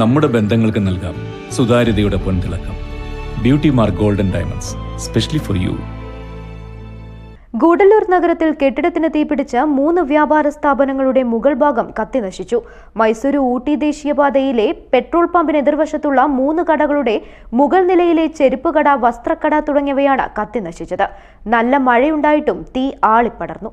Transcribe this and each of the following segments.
നമ്മുടെ ബന്ധങ്ങൾക്ക് നൽകാം. സുതാര്യതയുടെ പൊൻതിളക്കം. Beauty mark golden diamonds specially for you Gudalur നഗരത്തിൽ കെട്ടിടത്തിന് തീപിടിച്ച മൂന്ന് വ്യാപാര സ്ഥാപനങ്ങളുടെ മുകൾ ഭാഗം കത്തിനശിച്ചു. മൈസൂരു ഊട്ടി ദേശീയപാതയിലെ പെട്രോൾ പമ്പിന് എതിർവശത്തുള്ള മൂന്ന് കടകളുടെ മുഗൾ നിലയിലെ ചെരുപ്പ് കട വസ്ത്രക്കട തുടങ്ങിയവയാണ് കത്തിനശിച്ചത്. നല്ല മഴയുണ്ടായിട്ടും തീ ആളിപ്പടർന്നു.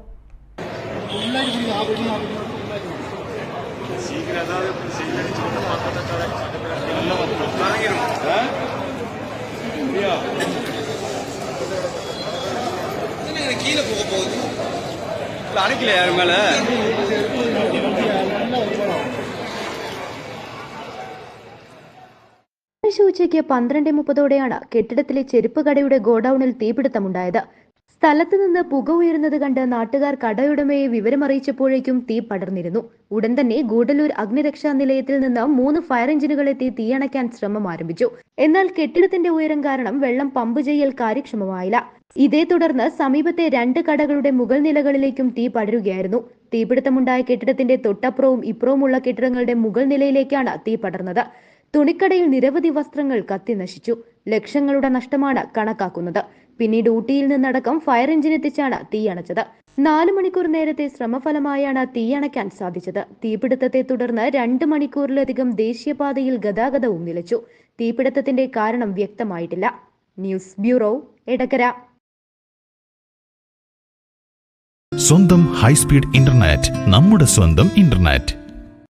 கீழே போக போகுது இல்ல, அணைக்கல யாரு மேல ഞായറാഴ്ച ഉച്ചയ്ക്ക് പന്ത്രണ്ട് മുപ്പതോടെയാണ് കെട്ടിടത്തിലെ ചെരുപ്പ് കടയുടെ ഗോഡൌണിൽ തീപിടുത്തമുണ്ടായത് സ്ഥലത്ത് നിന്ന് പുക ഉയരുന്നത് കണ്ട് നാട്ടുകാർ കടയുടമയെ വിവരമറിയിച്ചപ്പോഴേക്കും തീ പടർന്നിരുന്നു. ഉടൻ തന്നെ ഗൂഡല്ലൂർ അഗ്നിരക്ഷാ നിലയത്തിൽ നിന്ന് മൂന്ന് ഫയർ എഞ്ചിനുകൾ എത്തി തീയണയ്ക്കാൻ ശ്രമം ആരംഭിച്ചു. എന്നാൽ കെട്ടിടത്തിന്റെ ഉയരം കാരണം വെള്ളം പമ്പ് ചെയ്യൽ കാര്യക്ഷമമായില്ല. ഇതേ തുടർന്ന് സമീപത്തെ രണ്ട് കടകളുടെ മുകൾ നിലകളിലേക്കും തീ പടരുകയായിരുന്നു. തീപിടുത്തമുണ്ടായ കെട്ടിടത്തിന്റെ തൊട്ടപ്പുറവും ഇപ്പുറവുമുള്ള കെട്ടിടങ്ങളുടെ മുകൾ നിലയിലേക്കാണ് തീ പടർന്നത്. തുണിക്കടയിൽ നിരവധി വസ്ത്രങ്ങൾ കത്തി നശിച്ചു. ലക്ഷങ്ങളുടെ നഷ്ടമാണ് കണക്കാക്കുന്നത്. പിന്നീട് ഡ്യൂട്ടിയിൽ നിന്നടക്കം ഫയർ എഞ്ചിൻ എത്തിച്ചാണ് തീയണച്ചത് നാല് മണിക്കൂർ നേരത്തെ ശ്രമഫലമായാണ് തീയണയ്ക്കാൻ സാധിച്ചത്. തീപിടുത്തത്തെ തുടർന്ന് രണ്ട് മണിക്കൂറിലധികം ദേശീയപാതയിൽ ഗതാഗതവും നിലച്ചു. തീപിടുത്തത്തിന്റെ കാരണം വ്യക്തമായിട്ടില്ല. News bureau Edakkara. സ്വന്തം ഹൈസ്പീഡ് ഇന്റർനെറ്റ് നമ്മുടെ സ്വന്തം ഇന്റർനെറ്റ്.